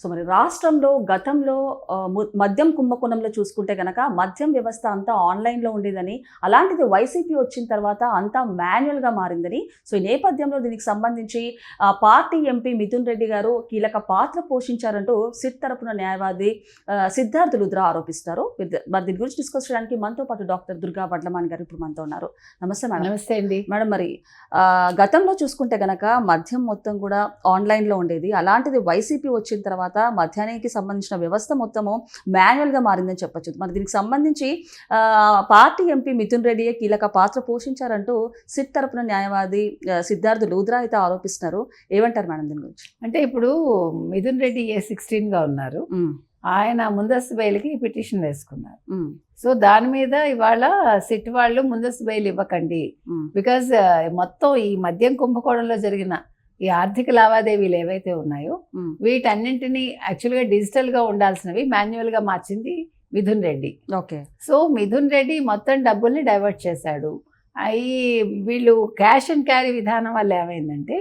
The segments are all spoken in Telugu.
సో మరి రాష్ట్రంలో గతంలో మద్యం కుంభకోణంలో చూసుకుంటే కనుక మద్యం వ్యవస్థ అంతా ఆన్లైన్లో ఉండేదని అలాంటిది వైసీపీ వచ్చిన తర్వాత అంతా మాన్యువల్గా మారిందని. సో ఈ నేపథ్యంలో దీనికి సంబంధించి పార్టీ ఎంపీ మిథున్ రెడ్డి గారు కీలక పాత్ర పోషించారంటూ సిట్ తరపున న్యాయవాది సిద్ధార్థ్ లుద్రా ఆరోపిస్తారు. మరి దీని గురించి డిస్కస్ చేయడానికి మనతో పాటు డాక్టర్ దుర్గా వడ్లమాన్ గారు ఇప్పుడు మనతో ఉన్నారు. నమస్తే మేడం. నమస్తే అండి. మేడం మరి గతంలో చూసుకుంటే గనక మద్యం మొత్తం కూడా ఆన్లైన్లో ఉండేది. అలాంటిది వైసీపీ వచ్చిన తర్వాత మద్యానికి సంబంధించిన వ్యవస్థ మొత్తము మాన్యువల్గా మారిందని చెప్పొచ్చు. మరి దీనికి సంబంధించి పార్టీ ఎంపీ మిథున్ రెడ్డియే కీలక పాత్ర పోషించారంటూ సిట్ తరపున న్యాయవాది సిద్ధార్థ్ లూద్రా అయితే ఆరోపిస్తున్నారు. ఏమంటారు మేడం దీని గురించి? అంటే ఇప్పుడు మిథున్ రెడ్డి ఏ సిక్స్టీన్గా ఉన్నారు. ఆయన ముందస్తు బెయిల్కి పిటిషన్ వేసుకున్నారు. సో దాని మీద ఇవాళ సిట్ వాళ్ళు ముందస్తు బెయిల్ ఇవ్వకండి. బికాజ్ మొత్తం ఈ మద్యం కుంభకోణంలో జరిగిన ఈ ఆర్థిక లావాదేవీలు ఏవైతే ఉన్నాయో వీటన్నింటినీ యాక్చువల్గా డిజిటల్గా ఉండాల్సినవి మాన్యువల్గా మార్చింది మిథున్ రెడ్డి. ఓకే. సో మిథున్ రెడ్డి మొత్తం డబ్బుల్ని డైవర్ట్ చేశాడు. అవి వీళ్ళు క్యాష్ అండ్ క్యారీ విధానం వల్ల ఏమైందంటే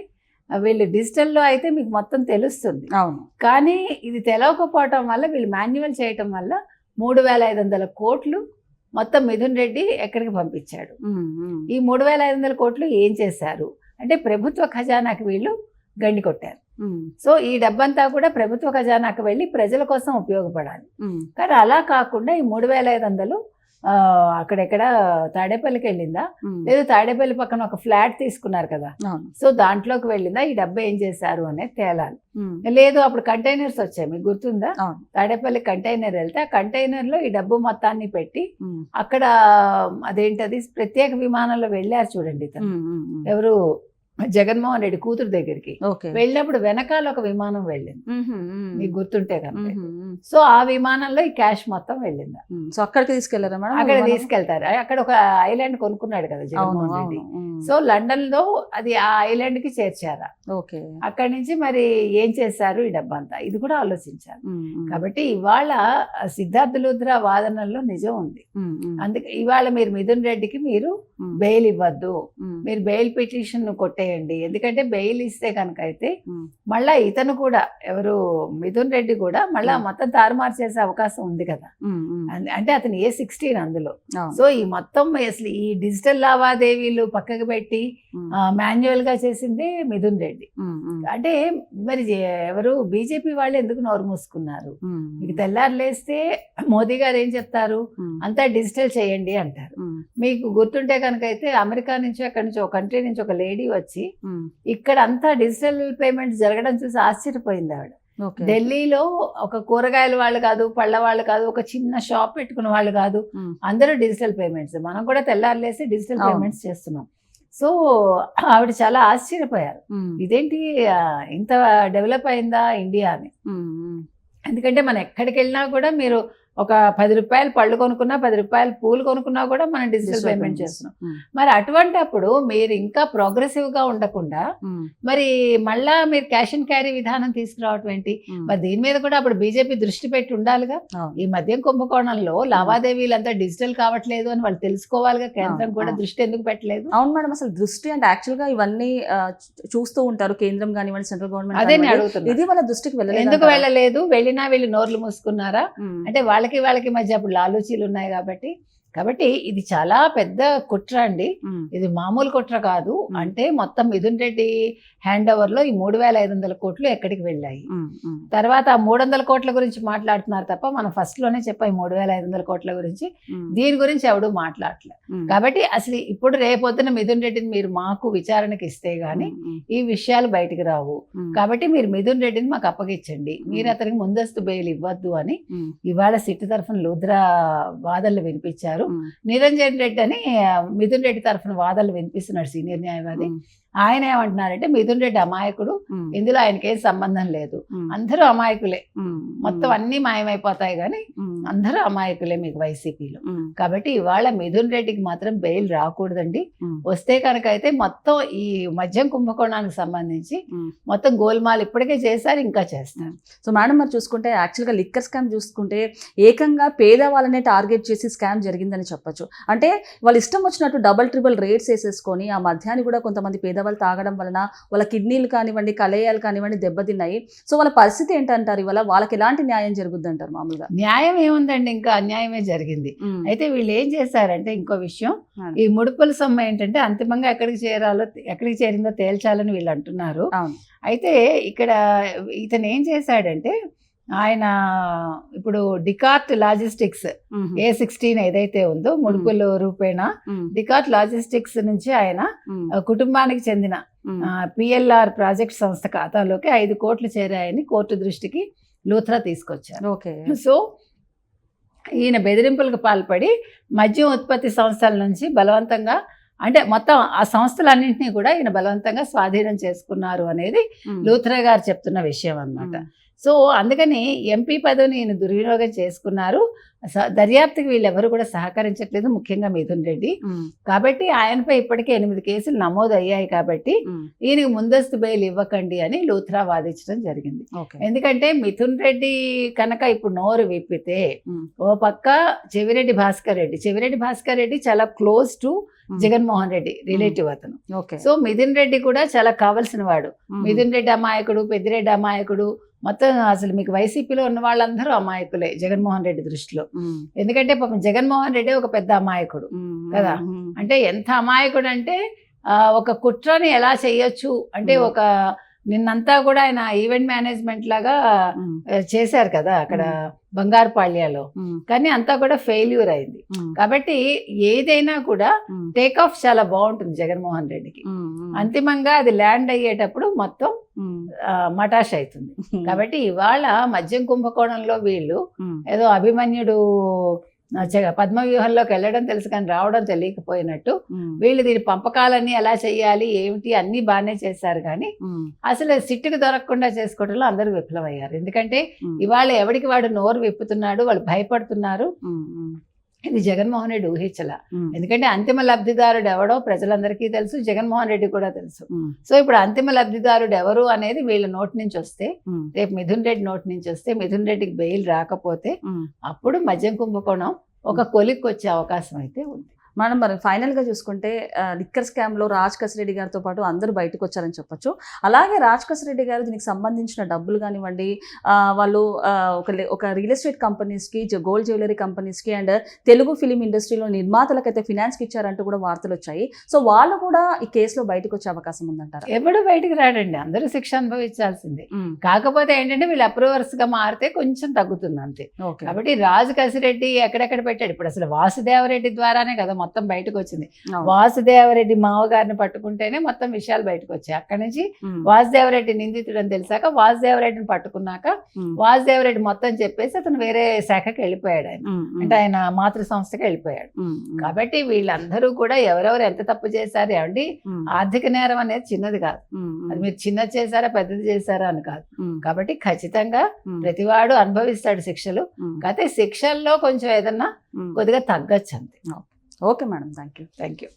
వీళ్ళు డిజిటల్లో అయితే మీకు మొత్తం తెలుస్తుంది. అవును. కానీ ఇది తెలవకపోవటం వల్ల వీళ్ళు మాన్యువల్ చేయటం వల్ల మూడు వేల ఐదు వందల కోట్లు మొత్తం మిథున్ రెడ్డి ఎక్కడికి పంపించాడు? ఈ మూడు వేల ఐదు వందల కోట్లు ఏం చేశారు? అంటే ప్రభుత్వ ఖజానాకి వీళ్ళు గండి కొట్టారు. సో ఈ డబ్బంతా కూడా ప్రభుత్వ ఖజానాకి వెళ్ళి ప్రజల కోసం ఉపయోగపడాలి. కానీ అలా కాకుండా ఈ మూడు వేల ఐదు వందలు అక్కడెక్కడ తాడేపల్లికి వెళ్ళిందా? లేదు తాడేపల్లి పక్కన ఒక ఫ్లాట్ తీసుకున్నారు కదా. సో దాంట్లోకి వెళ్ళిందా? ఈ డబ్బు ఏం చేశారు అనేది తేలాలి. లేదు అప్పుడు కంటైనర్స్ వచ్చాయి మీకు గుర్తుందా? తాడేపల్లి కంటైనర్ వెళ్తే ఆ కంటైనర్లో ఈ డబ్బు మొత్తాన్ని పెట్టి అక్కడ అదేంటది? ప్రత్యేక విమానంలో వెళ్ళారు చూడండి ఎవరు? జగన్మోహన్ రెడ్డి కూతురు దగ్గరికి వెళ్ళినప్పుడు వెనకాల ఒక విమానం వెళ్ళింది. మీకు గుర్తుంటే కనుక. సో ఆ విమానంలో ఈ క్యాష్ మొత్తం వెళ్ళింది. సో అక్కడికి తీసుకెళ్ళారా మేడం? అక్కడ? తీసుకెళ్తారు. అక్కడ ఒక ఐలాండ్ కొనుక్కున్నాడు కదా జగన్మోహన్ రెడ్డి. సో లండన్లో అది ఆ ఐలాండ్కి చేర్చారా. ఓకే. అక్కడి నుంచి మరి ఏం చేశారు ఈ డబ్బంతా? ఇది కూడా ఉమ్, కాబట్టి ఇవాళ సిద్ధార్థ లుద్ర వాదనల్లో నిజం ఉంది. అందుకే ఇవాళ మీరు మిథున్ రెడ్డికి మీరు బెయిల్ ఇవ్వద్దు. మీరు బెయిల్ పిటిషన్ కొట్టేయండి ఎందుకంటే బెయిల్ ఇస్తే కనుక అయితే మళ్ళా ఇతను కూడా ఎవరు మిథున్ రెడ్డి కూడా మళ్ళా. మొత్తం తారుమారు చేసే అవకాశం ఉంది కదా. అంటే అతను ఏ సిక్స్టీన్ అందులో. సో ఈ మొత్తం అసలు ఈ డిజిటల్ లావాదేవీలు పక్కకు పెట్టి మాన్యువల్గా చేసింది మిథున్ రెడ్డి. అంటే మరి ఎవరు బీజేపీ వాళ్ళు ఎందుకు నోరు మూసుకున్నారు? మీకు తెల్లారులేస్తే మోదీ గారు ఏం చెప్తారు? అంతా డిజిటల్ చేయండి అంటారు. మీకు గుర్తుంటే కనుక అయితే అమెరికా నుంచి అక్కడి నుంచి ఒక కంట్రీ నుంచి ఒక లేడీ వచ్చి ఉమ్, ఇక్కడ అంతా డిజిటల్ పేమెంట్స్ జరగడం చూసి ఆశ్చర్యపోయింది ఆవిడ. ఢిల్లీలో ఒక కూరగాయల వాళ్ళు కాదు పళ్ళ వాళ్ళు కాదు ఒక చిన్న షాప్ పెట్టుకున్న వాళ్ళు కాదు అందరూ డిజిటల్ పేమెంట్స్. మనం కూడా తెల్లారులేసి డిజిటల్. పేమెంట్స్ చేస్తున్నాం. సో ఆవిడ చాలా ఆశ్చర్యపోయారు. ఇదేంటి ఇంత డెవలప్ అయిందా ఇండియా అని ఎందుకంటే మనం ఎక్కడికి వెళ్ళినా కూడా మీరు ఒక పది రూపాయలు పళ్ళు కొనుక్కున్నా పది రూపాయలు పూలు కొనుక్కున్నా కూడా మనం డిజిటల్ పేమెంట్. చేస్తున్నాం. మరి అటువంటి అప్పుడు మీరు ఇంకా ప్రోగ్రెసివ్గా ఉండకుండా మరి మళ్ళా మీరు క్యాష్ అండ్ క్యారీ విధానం తీసుకురావటం ఏంటి? మరి దీని మీద కూడా అప్పుడు బీజేపీ దృష్టి పెట్టి ఉండాలిగా. ఈ మద్యం కుంభకోణంలో లావాదేవీలంతా డిజిటల్ కావట్లేదు అని వాళ్ళు తెలుసుకోవాలిగా? కేంద్రం కూడా. దృష్టి ఎందుకు పెట్టలేదు? అవును మేడం అసలు దృష్టి అంటే యాక్చువల్గా ఇవన్నీ చూస్తూ ఉంటారు కేంద్రం కానివ్వండి సెంట్రల్ గవర్నమెంట్ అదే. అడుగుతున్నా. ఇది వాళ్ళ దృష్టికి వెళ్ళలేదు ఎందుకు? వెళ్ళలేదు? వెళ్ళినా వీళ్ళు నోర్లు మూసుకున్నారా? అంటే వాళ్ళకి వాళ్ళకి మధ్య అప్పుడు లాలూచీలు ఉన్నాయి కాబట్టి కాబట్టి ఇది చాలా పెద్ద కుట్ర అండి. ఇది మామూలు కుట్ర కాదు. అంటే మొత్తం మిథున్ రెడ్డి హ్యాండ్ ఓవర్లో ఈ మూడు వేల ఐదు వందల కోట్లు ఎక్కడికి వెళ్ళాయి. తర్వాత ఆ మూడు వందల కోట్ల గురించి మాట్లాడుతున్నారు తప్ప మనం ఫస్ట్లోనే చెప్పాం మూడు వేల ఐదు వందల కోట్ల గురించి. దీని గురించి ఎవడు మాట్లాడలే. ఉమ్, కాబట్టి అసలు ఇప్పుడు రేపొద్దున మిథున్ రెడ్డిని మీరు మాకు విచారణకి ఇస్తే గానీ ఈ విషయాలు బయటికి రావు. కాబట్టి మీరు మిథున్ రెడ్డిని మాకు అప్పగించండి. మీరు అతనికి ముందస్తు బెయిల్ ఇవ్వద్దు అని ఇవాళ సిట్టు తరఫున లూద్రా వాదనలు వినిపించారు. నిరంజన్ రెడ్డి అని మిథున్ రెడ్డి తరఫున వాదనలు వినిపిస్తున్నాడు సీనియర్ న్యాయవాది. ఆయన ఏమంటున్నారంటే మిథున్ రెడ్డి అమాయకుడు. ఇందులో ఆయనకి సంబంధం లేదు. అందరూ అమాయకులే. మొత్తం అన్ని మాయమైపోతాయి కానీ అందరూ అమాయకులే మీకు వైసీపీలో. కాబట్టి ఇవాళ మిథున్ రెడ్డికి మాత్రం బెయిల్ రాకూడదండి. వస్తే కనుక అయితే మొత్తం ఈ మద్యం కుంభకోణానికి సంబంధించి. మొత్తం గోల్మాల్ ఇప్పటికే చేశారు ఇంకా చేస్తారు. సో మేడం మరి చూసుకుంటే యాక్చువల్గా లిక్కర్ స్కామ్ చూసుకుంటే ఏకంగా పేదవాళ్ళనే టార్గెట్ చేసి స్కామ్ జరిగిందని చెప్పొచ్చు. అంటే వాళ్ళు ఇష్టం వచ్చినట్టు డబల్ ట్రిబుల్ రేట్స్ వేసేసుకొని ఆ మధ్యాన్ని కూడా కొంతమంది పేదవాళ్ళు పడవలు తాగడం వలన వాళ్ళ కిడ్నీలు కానివ్వండి కలేయాలు కానివ్వండి దెబ్బతిన్నాయి. సో వాళ్ళ పరిస్థితి ఏంటంటారు? ఇవాళ వాళ్ళకి ఎలాంటి న్యాయం జరుగుద్ది అంటారు మామూలుగా? న్యాయం ఏముందండి? ఇంకా అన్యాయమే జరిగింది. అయితే వీళ్ళు ఏం చేశారంటే ఇంకో విషయం. ఈ ముడుపుల సొమ్ము ఏంటంటే అంతిమంగా ఎక్కడికి చేరాలో ఎక్కడికి చేరిందో తేల్చాలని వీళ్ళు అంటున్నారు. అయితే ఇక్కడ ఇతను ఏం చేశాడంటే ఆయన ఇప్పుడు డికార్ట్ లాజిస్టిక్స్ ఏ సిక్స్టీన్ ఏదైతే ఉందో ముడుపుల రూపేణ డికార్ట్ లాజిస్టిక్స్ నుంచి ఆయన కుటుంబానికి చెందిన పిఎల్ఆర్ ప్రాజెక్ట్ సంస్థ ఖాతాలోకి ఐదు కోట్లు చేరాయని కోర్టు దృష్టికి లూథ్రా తీసుకొచ్చారు. ఓకే. సో ఈయన బెదిరింపులకు పాల్పడి మద్యం ఉత్పత్తి సంస్థల నుంచి బలవంతంగా అంటే మొత్తం ఆ సంస్థలన్నింటినీ కూడా ఈయన బలవంతంగా స్వాధీనం చేసుకున్నారు అనేది లూథ్రా గారు చెప్తున్న విషయం అన్నమాట. ఉమ్, సో అందుకని ఎంపీ పదవిని ఈయన దుర్వినియోగం చేసుకున్నారు. దర్యాప్తుకి వీళ్ళెవరు కూడా సహకరించట్లేదు ముఖ్యంగా మిథున్ రెడ్డి. కాబట్టి ఆయనపై ఇప్పటికే ఎనిమిది కేసులు నమోదు అయ్యాయి కాబట్టి ఈయనకి ముందస్తు బెయిల్ ఇవ్వకండి అని లూథ్రా వాదించడం జరిగింది. ఎందుకంటే మిథున్ రెడ్డి కనుక ఇప్పుడు నోరు విప్పితే ఓ పక్క చెవిరెడ్డి భాస్కర్ రెడ్డి చెవిరెడ్డి భాస్కర్ రెడ్డి చాలా close to Jaganmohan Reddy relative అతను. సో మిథున్ రెడ్డి కూడా చాలా కావలసిన వాడు. మిథున్ రెడ్డి అమాయకుడు పెద్దిరెడ్డి అమాయకుడు మొత్తం అసలు మీకు వైసీపీలో ఉన్న వాళ్ళందరూ అమాయకులే జగన్మోహన్ రెడ్డి దృష్టిలో ఎందుకంటే పాపం జగన్మోహన్ రెడ్డి ఒక పెద్ద అమాయకుడు కదా? అంటే ఎంత అమాయకుడు అంటే ఒక కుట్రని ఎలా చేయొచ్చు అంటే. ఒక నిన్నంతా కూడా ఆయన ఈవెంట్ మేనేజ్మెంట్ లాగా చేశారు కదా అక్కడ బంగారుపాళ్యాలో. కానీ అంతా కూడా ఫెయిల్యూర్ అయింది. కాబట్టి ఏదైనా కూడా టేక్ ఆఫ్ చాలా బాగుంటుంది జగన్మోహన్ రెడ్డికి. అంతిమంగా అది ల్యాండ్ అయ్యేటప్పుడు మొత్తం మటాష్ అవుతుంది. కాబట్టి ఇవాళ మద్యం కుంభకోణంలో వీళ్ళు ఏదో అభిమన్యుడు ఆ, జగ- పద్మవ్యూహంలోకి వెళ్ళడం తెలుసు కానీ రావడం తెలియకపోయినట్టు వీళ్ళు దీని పంపకాలన్నీ ఎలా చేయాలి ఏమిటి అన్నీ బాగానే చేశారు కానీ అసలు సిట్టుకు దొరకకుండా చేసుకోవడంలో అందరూ విఫలమయ్యారు. ఎందుకంటే ఇవాళ ఎవడికి వాడు నోరు విప్పుతున్నాడు వాళ్ళు భయపడుతున్నారు. ఇది జగన్మోహన్ రెడ్డి ఊహించల. ఎందుకంటే అంతిమ లబ్ధిదారుడు ఎవడో ప్రజలందరికీ తెలుసు జగన్మోహన్ రెడ్డి కూడా తెలుసు. సో ఇప్పుడు అంతిమ లబ్ధిదారుడు ఎవరు అనేది వీళ్ళ నోటి నుంచి వస్తే రేపు మిథున్ రెడ్డి నోటి నుంచి వస్తే మిథున్ రెడ్డికి బెయిల్ రాకపోతే. అప్పుడు మద్యం కుంభకోణం ఒక కొలిక్కి వచ్చే అవకాశం అయితే ఉంది. మనం మరి ఫైనల్గా చూసుకుంటే లిక్కర్ స్కామ్లో రాజ్ కసిరెడ్డి గారితో పాటు అందరూ బయటకు వచ్చారని చెప్పొచ్చు. అలాగే రాజ్ కసిరెడ్డి గారు దీనికి సంబంధించిన డబ్బులు కానివ్వండి వాళ్ళు ఒక ఒక రియల్ ఎస్టేట్ కంపెనీస్కి జ- గోల్డ్ జ్యువెలరీ కంపెనీస్కి అండ్ తెలుగు ఫిలిం ఇండస్ట్రీలో నిర్మాతలకైతే ఫినాన్స్కి ఇచ్చారంటూ కూడా వార్తలు వచ్చాయి. సో వాళ్ళు కూడా ఈ కేసులో బయటకు వచ్చే అవకాశం ఉందంటారా? ఎవడు బయటికి రాడండి. అందరూ శిక్ష అనుభవించాల్సిందే. కాకపోతే ఏంటంటే వీళ్ళు అప్రూవర్స్గా మారితే కొంచెం తగ్గుతుంది అంతే. ఓకే. కాబట్టి రాజు కసిరెడ్డి ఎక్కడెక్కడ పెట్టాడు? ఇప్పుడు అసలు వాసుదేవరెడ్డి ద్వారానే కదా మొత్తం బయటకు వచ్చింది. వాసుదేవరెడ్డి మావగారిని పట్టుకుంటేనే మొత్తం విషయాలు బయటకు వచ్చాయి అక్కడి నుంచి వాసుదేవరెడ్డి నిందితుడు అని తెలిసాక వాసుదేవరెడ్డిని పట్టుకున్నాక వాసుదేవరెడ్డి మొత్తం చెప్పేసి అతను వేరే శాఖకి వెళ్ళిపోయాడు ఆయన. అంటే ఆయన మాతృ సంస్థకి వెళ్ళిపోయాడు. కాబట్టి వీళ్ళందరూ కూడా ఎవరెవరు ఎంత తప్పు చేశారు ఏమండి? ఆర్థిక నేరం అనేది చిన్నది కాదు. అది మీరు చిన్నది చేశారా పెద్దది చేశారా అని కాదు. కాబట్టి ఖచ్చితంగా ప్రతివాడు అనుభవిస్తాడు శిక్షలు. కాకపోతే శిక్షల్లో కొంచెం ఏదన్నా. కొద్దిగా తగ్గచ్చు అంతే okay madam thank you thank you